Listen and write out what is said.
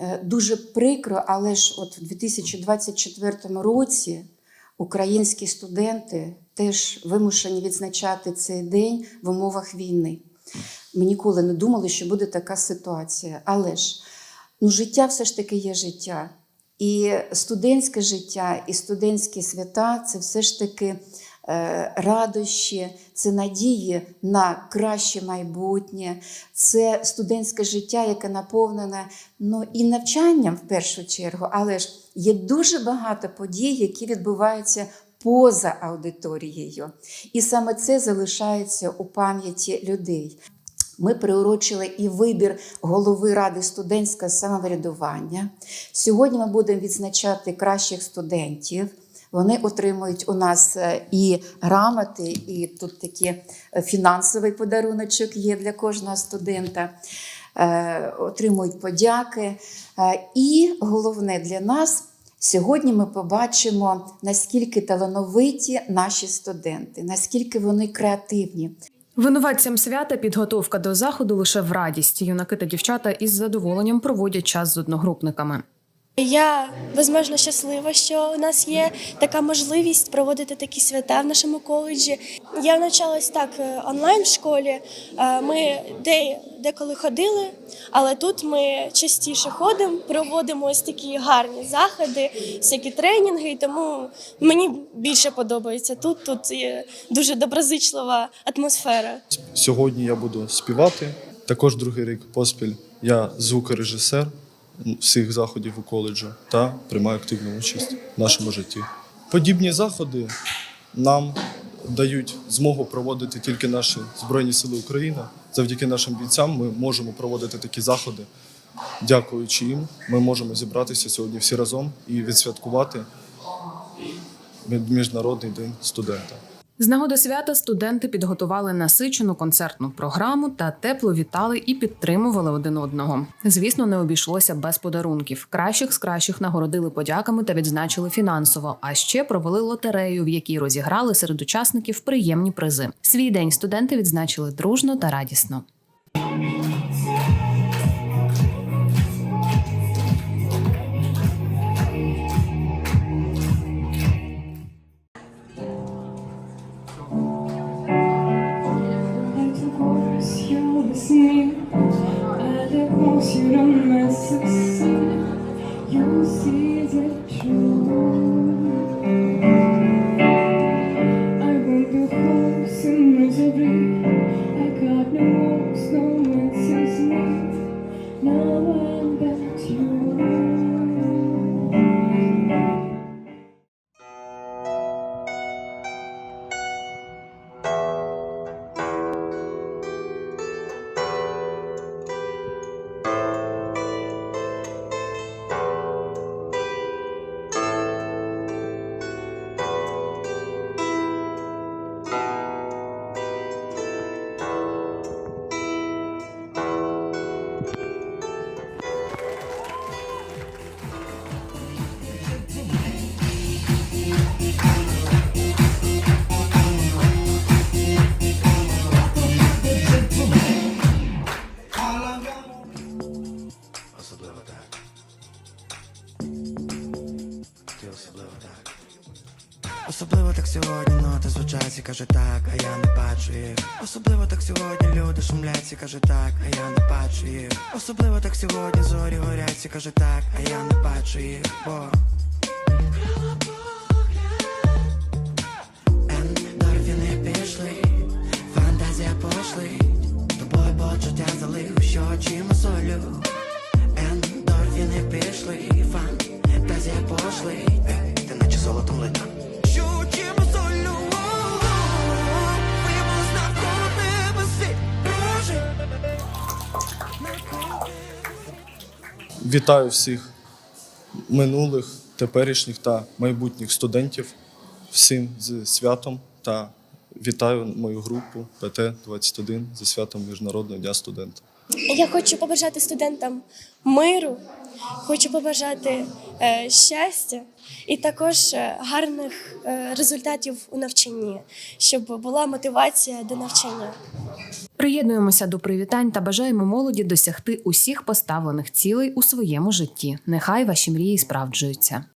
Е, Дуже прикро, але ж от в 2024 році українські студенти теж вимушені відзначати цей день в умовах війни. Ми ніколи не думали, що буде така ситуація. Але ж ну, життя все ж таки є життя. І студентське життя, і студентські свята це все ж таки радощі, це надії на краще майбутнє, це студентське життя, яке наповнене ну, і навчанням в першу чергу, але ж є дуже багато подій, які відбуваються поза аудиторією. І саме це залишається у пам'яті людей. Ми приурочили і вибір голови ради студентського самоврядування. Сьогодні ми будемо відзначати кращих студентів. Вони отримують у нас е, і грамоти, і тут такі е, фінансовий подаруночок є для кожного студента. Е, Отримують подяки. І головне для нас сьогодні ми побачимо, наскільки талановиті наші студенти, наскільки вони креативні. Винуватцям свята підготовка до заходу лише в радість. Юнаки та дівчата із задоволенням проводять час з одногрупниками. Я безмежно щаслива, що у нас є така можливість проводити такі свята в нашому коледжі. Я навчалась так е, онлайн в школі. Е, Ми де, деколи ходили, але тут ми частіше ходимо, проводимо ось такі гарні заходи, всякі тренінги. Тому мені більше подобається тут. Тут є дуже доброзичлива атмосфера. Сьогодні я буду співати. Також другий рік поспіль я звукорежисер всіх заходів у коледжу та приймаю активну участь в нашому житті. Подібні заходи нам дають змогу проводити тільки наші Збройні Сили України. Завдяки нашим бійцям ми можемо проводити такі заходи. Дякуючи їм, ми можемо зібратися сьогодні всі разом і відсвяткувати Міжнародний день студента. З нагоди свята студенти підготували насичену концертну програму та тепло вітали і підтримували один одного. Звісно, не обійшлося без подарунків. Кращих з кращих нагородили подяками та відзначили фінансово. А ще провели лотерею, в якій розіграли серед учасників приємні призи. Свій день студенти відзначили дружно та радісно. sensin Alep olsun You see the truth. Особливо так сьогодні ноти звучать і каже так, а я не бачу їх. Особливо так сьогодні люди шумлять і каже так, а я не бачу їх. Особливо так сьогодні зорі горять і каже так, а я не бачу їх. Бо Вітаю всіх минулих, теперішніх та майбутніх студентів всім з святом та вітаю мою групу ПТ-21 зі святом Міжнародного дня студента. Я хочу побажати студентам миру, хочу побажати е, щастя і також е, гарних е, результатів у навчанні, щоб була мотивація до навчання. Приєднуємося до привітань та бажаємо молоді досягти усіх поставлених цілей у своєму житті. Нехай ваші мрії справджуються.